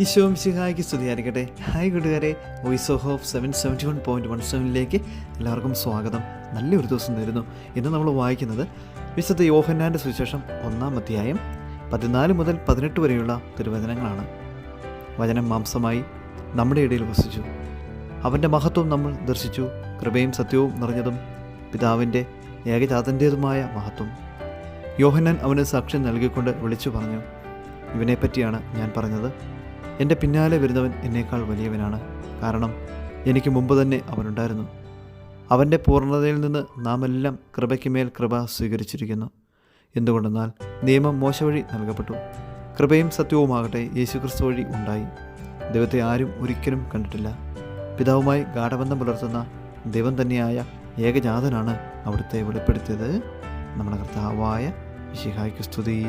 ഈശോ മിശിഹായ്ക്ക് സ്തുതിയായിരിക്കട്ടെ. ഹായ് കൂട്ടുകാരെ. Voice of hope seven seventy one point one സെവനിലേക്ക് എല്ലാവർക്കും സ്വാഗതം. നല്ലൊരു ദിവസം നേരുന്നു. ഇന്ന് നമ്മൾ വായിക്കുന്നത് വിശുദ്ധ യോഹന്നാന്റെ സുവിശേഷം ഒന്നാം അധ്യായം പതിനാല് മുതൽ പതിനെട്ട് വരെയുള്ള തിരുവചനങ്ങളാണ്. വചനം മാംസമായി നമ്മുടെ ഇടയിൽ വസിച്ചു. അവന്റെ മഹത്വം നമ്മൾ ദർശിച്ചു. കൃപയും സത്യവും നിറഞ്ഞതും പിതാവിന്റെ ഏകജാതന്റേതുമായ മഹത്വം. യോഹന്നാൻ അവന് സാക്ഷ്യം നൽകിക്കൊണ്ട് വിളിച്ചു പറഞ്ഞു. ഇവനെപ്പറ്റിയാണ് ഞാൻ പറഞ്ഞത്. എന്റെ പിന്നാലെ വരുന്നവൻ എന്നേക്കാൾ വലിയവനാണ്. കാരണം എനിക്ക് മുമ്പ് തന്നെ അവനുണ്ടായിരുന്നു. അവന്റെ പൂർണതയിൽ നിന്ന് നാം എല്ലാം കൃപയ്ക്ക് മേൽ കൃപ സ്വീകരിച്ചിരിക്കുന്നു. എന്തുകൊണ്ടെന്നാൽ നിയമം മോശ വഴി നൽകപ്പെട്ടു. കൃപയും സത്യവുമാകട്ടെ യേശുക്രിസ്തു വഴി ഉണ്ടായി. ദൈവത്തെ ആരും ഒരിക്കലും കണ്ടിട്ടില്ല. പിതാവുമായി ഗാഠബന്ധം പുലർത്തുന്ന ദൈവം തന്നെയായ ഏകജാതനാണ് അവിടുത്തെ വെളിപ്പെടുത്തിയത്. നമ്മുടെ കർത്താവായ വിശിഹായ്ക്ക് സ്തുതി.